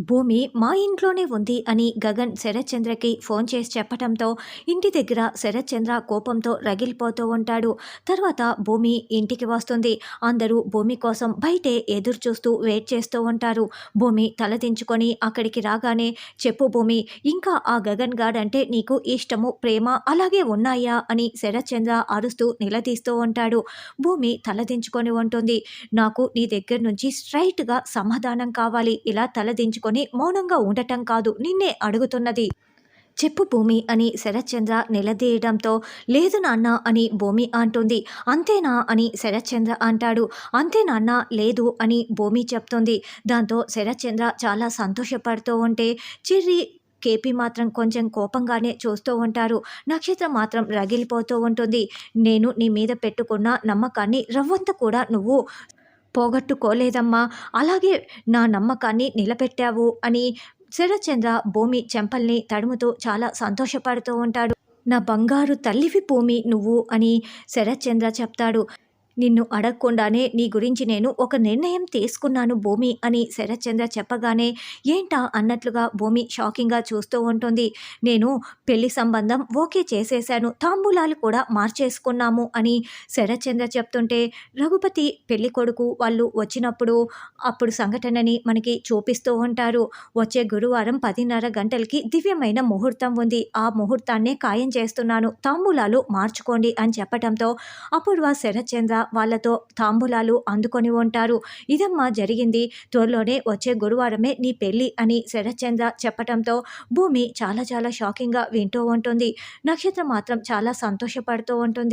భూమి మా ఇంట్లోనే ఉంది అని గగన్ శరత్చంద్రకి ఫోన్ చేసి చెప్పడంతో ఇంటి దగ్గర శరత్చంద్ర కోపంతో రగిలిపోతూ ఉంటాడు. తర్వాత భూమి ఇంటికి వస్తుంది. అందరూ భూమి కోసం బయటే ఎదురు చూస్తూ వెయిట్ చేస్తూ ఉంటారు. భూమి తలదించుకొని అక్కడికి రాగానే చెప్పు భూమి ఇంకా ఆ గగన్ గాడ్ అంటే నీకు ఇష్టము ప్రేమ అలాగే ఉన్నాయా? అని శరత్చంద్ర అరుస్తూ నిలదీస్తూ ఉంటాడు. భూమి తలదించుకొని ఉంటుంది. నాకు నీ దగ్గర నుంచి స్ట్రైట్గా సమాధానం కావాలి. ఇలా తలదించుకొని మౌనంగా ఉండటం కాదు నిన్నే అడుగుతున్నది. చెప్పు భూమి అని శరత్చంద్ర నిలదీయడంతో లేదు నాన్న అని భూమి అంటుంది. అంతేనా అని శరత్చంద్ర అంటాడు. అంతే నాన్న లేదు అని భూమి చెప్తుంది. దాంతో శరత్చంద్ర చాలా సంతోషపడుతూ ఉంటే చిర్రి కేపీ మాత్రం కొంచెం కోపంగానే చూస్తూ ఉంటారు. నక్షత్రం మాత్రం రగిలిపోతూ ఉంటుంది. నేను నీ మీద పెట్టుకున్న నమ్మకాన్ని రవ్వంత కూడా నువ్వు పోగొట్టుకోలేదమ్మా. అలాగే నా నమ్మకాన్ని నిలబెట్టావు అని శరత్చంద్ర భూమి చెంపల్ని తడుముతూ చాలా సంతోషపడుతూ ఉంటాడు. నా బంగారు తల్లివి భూమి నువ్వు అని శరత్చంద్ర చెప్తాడు. నిన్ను అడగకుండానే నీ గురించి నేను ఒక నిర్ణయం తీసుకున్నాను భూమి అని శరత్చంద్ర చెప్పగానే ఏంటా అన్నట్లుగా భూమి షాకింగ్గా చూస్తూ ఉంటుంది. నేను పెళ్ళి సంబంధం ఓకే చేసేశాను తాంబూలాలు కూడా మార్చేసుకున్నాము అని శరత్చంద్ర చెప్తుంటే రఘుపతి పెళ్ళి కొడుకు వాళ్ళు వచ్చినప్పుడు అప్పుడు సంఘటనని మనకి చూపిస్తూ ఉంటారు. వచ్చే గురువారం పదిన్నర గంటలకి దివ్యమైన ముహూర్తం ఉంది. ఆ ముహూర్తాన్నే ఖాయం చేస్తున్నాను తాంబూలాలు మార్చుకోండి అని చెప్పడంతో అపూర్వ శరత్చంద్ర వాళ్ళతో తాంబూలాలు అందుకొని ఉంటారు. ఇదమ్మా జరిగింది. త్వరలోనే వచ్చే గురువారమే నీ పెళ్ళి అని శరత్చంద్ర చెప్పడంతో భూమి చాలా చాలా షాకింగ్గా వింటూ ఉంటుంది. నక్షత్రం మాత్రం చాలా సంతోషపడుతూ ఉంటుంది.